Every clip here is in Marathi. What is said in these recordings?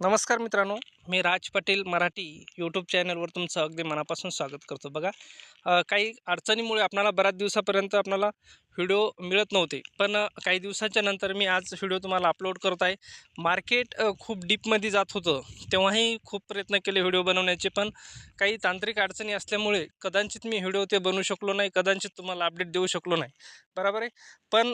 नमस्कार मित्रांनो. मी राज पाटील मराठी यूट्यूब चॅनलवर तुमचं अगदी मनापासून स्वागत करतो. बघा काही अडचणीमुळे आपणाला बऱ्याच दिवसापर्यंत आपणाला व्हिडिओ मिळत नव्हते. पण काही दिवसाच्या नंतर मी आज व्हिडिओ तुम्हाला अपलोड करत आहे. मार्केट खूप डीपमध्ये जात होतं. तेव्हाही खूप प्रयत्न केले व्हिडिओ बनवण्याचे पण काही तांत्रिक अडचणी असल्यामुळे कदाचित मी व्हिडिओ ते बनवू शकलो नाही कदाचित तुम्हाला अपडेट देऊ शकलो नाही. बरोबर आहे? पण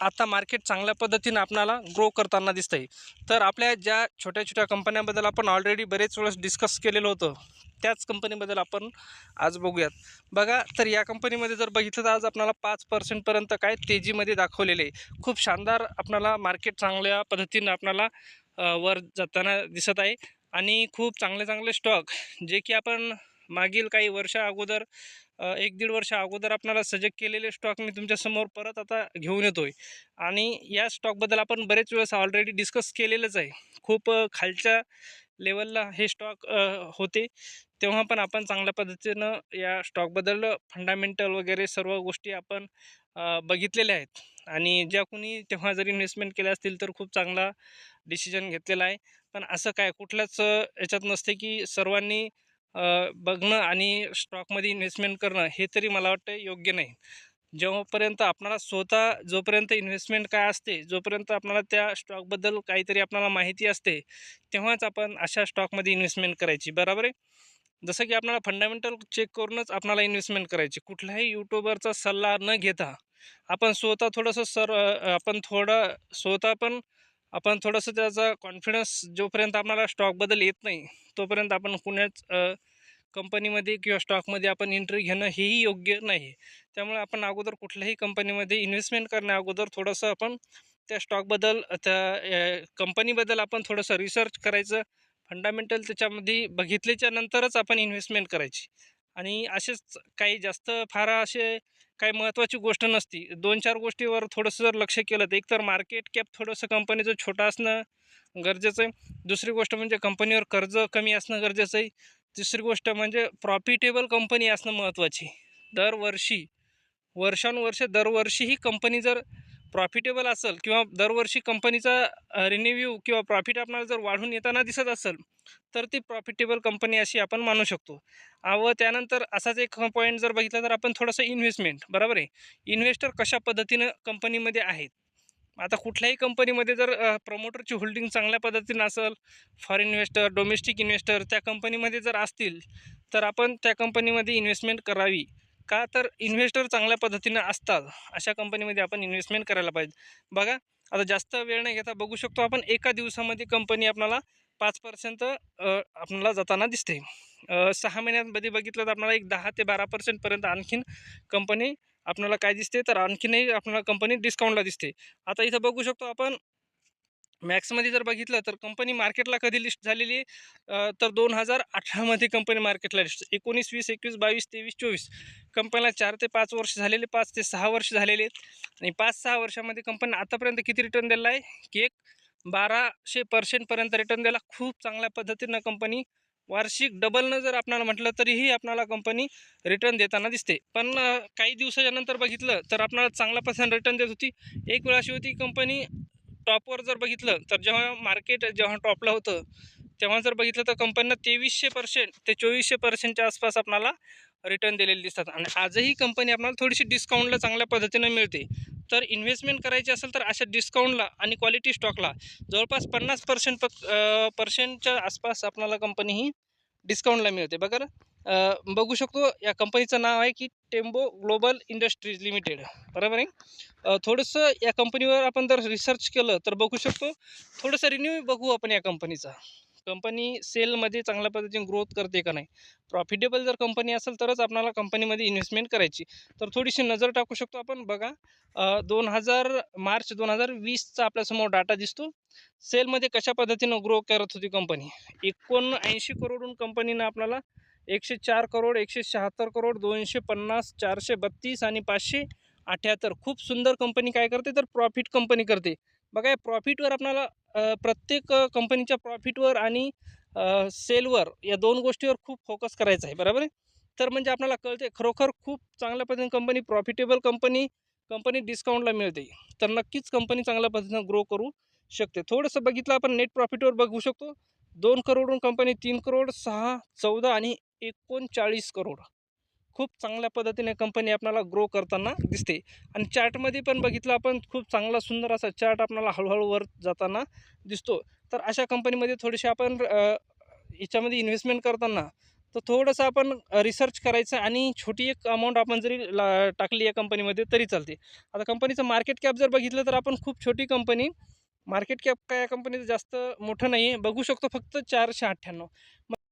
आता मार्केट चांगल्या पद्धतीनं आपणाला ग्रो करताना दिसतंय. तर आपल्या ज्या छोट्या छोट्या कंपन्यांबद्दल आपण ऑलरेडी ऑलरेडी बरेच वेळेस डिस्कस केलेलं होतं. त्याच कंपनीबद्दल आपण आज बघूयात. बघा तर या कंपनीमध्ये जर बघितलं तर आज आपल्याला पाच पर्सेंटपर्यंत काय तेजीमध्ये दाखवलेले आहे. खूप शानदार आपल्याला मार्केट चांगल्या पद्धतीनं आपल्याला वर जाताना दिसत आहे. आणि खूप चांगले चांगले स्टॉक जे की आपण मागील काही वर्षा अगोदर एक दीड वर्षा अगोदर आपल्याला सजग केलेले स्टॉक मी तुमच्यासमोर परत आता घेऊन येतो आहे आणि या स्टॉकबद्दल आपण बरेच वेळेस ऑलरेडी डिस्कस केलेलंच आहे. खूप खालच्या लेवलला हे स्टॉक होते. तेव्हा पण आपण चांगल्या पद्धतीनं या स्टॉकबद्दल फंडामेंटल वगैरे सर्व गोष्टी आपण बघितलेल्या आहेत. आणि ज्या कुणी तेव्हा जर इन्व्हेस्टमेंट केल्या असतील तर खूप चांगला डिसिजन घेतलेला आहे. पण असं काय कुठल्याच याच्यात नसते की सर्वांनी बघणं आणि स्टॉकमध्ये इन्व्हेस्टमेंट करणं हे तरी मला वाटतं योग्य नाही. जेव्हापर्यंत आपणाला स्वतः जोपर्यंत इन्व्हेस्टमेंट काय असते जोपर्यंत आपणाला त्या स्टॉकबद्दल काहीतरी आपणाला माहिती असते तेव्हाच आपण अशा स्टॉकमध्ये इन्व्हेस्टमेंट करायची. बरोबर आहे? जसं की आपल्याला फंडामेंटल चेक करूनच आपणाला इन्व्हेस्टमेंट करायची. कुठल्याही यूट्यूबरचा सल्ला न घेता आपण स्वतः थोडंसं सर आपण थोडं स्वतः पण आपण थोडंसं त्याचा कॉन्फिडन्स जोपर्यंत आपल्याला स्टॉकबद्दल येत नाही तोपर्यंत आपण कुण्याच कंपनीमध्ये किंवा स्टॉकमध्ये आपण एंट्री घेणं हेही योग्य नाही. त्यामुळे आपण अगोदर कुठल्याही कंपनीमध्ये इन्व्हेस्टमेंट करण्या अगोदर थोडंसं आपण त्या स्टॉकबद्दल त्या कंपनीबद्दल आपण थोडंसं रिसर्च करायचं. फंडामेंटल त्याच्यामध्ये बघितल्याच्या नंतरच आपण इन्व्हेस्टमेंट करायची. आणि असेच काही जास्त फार असे काही महत्त्वाची गोष्ट नसती. दोन चार गोष्टीवर थोडंसं जर लक्ष केलं तर एकतर मार्केट कॅप थोडंसं कंपनीचं छोटं असणं गरजेचं आहे. दुसरी गोष्ट म्हणजे कंपनीवर कर्ज कमी असणं गरजेचं आहे. तिसरी गोष्ट म्हणजे प्रॉफिटेबल कंपनी असणं महत्त्वाची दरवर्षी वर्षानुवर्ष दरवर्षी ही कंपनी जर प्रॉफिटेबल असेल किंवा दरवर्षी कंपनीचा रिन्यू किंवा प्रॉफिट आपणाला जर वाढून येताना दिसत असेल तर ती प्रॉफिटेबल कंपनी अशी आपण मानू शकतो. व त्यानंतर असाच एक पॉईंट जर बघितला तर आपण थोडंसं इन्व्हेस्टमेंट बरोबर आहे? इन्व्हेस्टर कशा पद्धतीनं कंपनीमध्ये आहेत? आता कुठल्याही कंपनीमध्ये जर प्रमोटरची होल्डिंग चांगल्या पद्धतीनं असेल फॉरेन इन्व्हेस्टर डोमेस्टिक इन्व्हेस्टर त्या कंपनीमध्ये जर असतील तर आपण त्या कंपनीमध्ये इन्व्हेस्टमेंट करावी. का तर इन्व्हेस्टर चांगल्या पद्धतीनं असतात अशा कंपनीमध्ये आपण इन्व्हेस्टमेंट करायला पाहिजे. बघा आता जास्त वेळ नाही घेता बघू शकतो आपण एका दिवसामध्ये कंपनी आपल्याला पाच पर्सेंट आपल्याला जाताना दिसते. सहा महिन्यांमध्ये बघितलं तर आपल्याला एक दहा ते बारा पर्सेंटपर्यंत आणखीन कंपनी आपल्याला काय दिसते तर आणखीनही आपल्याला कंपनी डिस्काउंटला दिसते आता इथं बघू शकतो आपण मॅक्समध्ये जर बघितलं तर कंपनी मार्केटला कधी लिस्ट झालेली तर दोन हजार अठरामध्ये कंपनी मार्केटला लिस्ट एकोणीस वीस एकवीस बावीस तेवीस चोवीस. कंपनीला चार ते पाच वर्ष झालेले पाच ते सहा वर्ष झालेले आहेत. आणि पाच सहा वर्षामध्ये कंपनी आतापर्यंत किती रिटर्न दिला आहे? की एक बाराशे पर्सेंटपर्यंत रिटर्न दिला खूप चांगल्या पद्धतीनं कंपनी वार्षिक डबलनं जर आपल्याला म्हटलं तरीही आपल्याला कंपनी रिटर्न देताना दिसते. पण काही दिवसाच्या नंतर बघितलं तर आपल्याला चांगला पर्सेंट रिटर्न देत होती. एक वेळ अशी होती कंपनी टॉपवर जर बघितलं तर जेव्हा मार्केट जेव्हा टॉपला होतं तेव्हा जर बघितलं तर कंपनीनं तेवीसशे पर्सेंट ते चोवीसशे पर्सेंटच्या आसपास आपल्याला रिटर्न दिलेले दिसतात. आणि आजही कंपनी आपल्याला थोडीशी डिस्काउंटला चांगल्या पद्धतीनं मिळते. तर इन्व्हेस्टमेंट करायची असेल तर अशा डिस्काउंटला आणि क्वालिटी स्टॉकला जवळपास पन्नास पर्सेंट प पर्सेंटच्या आसपास आपल्याला कंपनी ही डिस्काउंटला मिळते. बघा बघू शकतो या कंपनीचं नाव आहे की टेम्बो ग्लोबल इंडस्ट्रीज लिमिटेड बरोबर आहे? थोडंसं या कंपनीवर आपण जर रिसर्च केलं तर बघू शकतो. थोडंसं रिन्यू बघू आपण या कंपनीचा कंपनी सेलमध्ये चांगल्या पद्धतीने ग्रोथ करते का नाही? प्रॉफिटेबल जर कंपनी असेल तरच आपल्याला कंपनीमध्ये इन्व्हेस्टमेंट करायची. तर थोडीशी नजर टाकू शकतो आपण. बघा दोन हजार मार्च दोन हजार वीसचा आपल्यासमोर डाटा दिसतो. सेलमध्ये कशा पद्धतीनं ग्रो करत होती कंपनी एकोणऐंशी करोडून कंपनीनं आपल्याला एकशे चार करोड एकशे शहात्तर करोड दोनशे पन्नास चारशे बत्तीस आणि पाचशे अठ्याहत्तर. खूप सुंदर कंपनी काय करते? तर प्रॉफिट कंपनी करते. बघा या प्रॉफिटवर आपल्याला प्रत्येक कंपनीच्या प्रॉफिटवर आणि सेलवर या दोन गोष्टीवर खूप फोकस करायचा आहे बरोबर आहे? तर म्हणजे आपल्याला कळते खरोखर खूप चांगल्या पद्धतीने कंपनी प्रॉफिटेबल कंपनी कंपनी डिस्काउंटला मिळते. तर नक्कीच कंपनी चांगल्या पद्धतीनं ग्रो करू शकते. थोडंसं बघितलं आपण नेट प्रॉफिटवर बघू शकतो. दोन करोडहून कंपनी तीन करोड सहा चौदा आणि एकोणचाळीस करोड. खूप चांगल्या पद्धतीने कंपनी आपल्याला ग्रो करताना दिसते. आणि चार्टमध्ये पण बघितलं आपण खूप चांगला सुंदर असा चार्ट आपल्याला हळूहळू वर जाताना दिसतो. तर अशा कंपनीमध्ये थोडेसे आपण याच्यामध्ये इन्व्हेस्टमेंट करताना तर थोडंसं आपण रिसर्च करायचं आणि छोटी एक अमाऊंट आपण जरी ला टाकली या कंपनीमध्ये तरी चालते. आता कंपनीचं मार्केट कॅप जर बघितलं तर आपण खूप छोटी कंपनी मार्केट कॅप काय या कंपनीचं जास्त मोठं नाही आहे बघू शकतो फक्त चारशे अठ्ठ्याण्णव.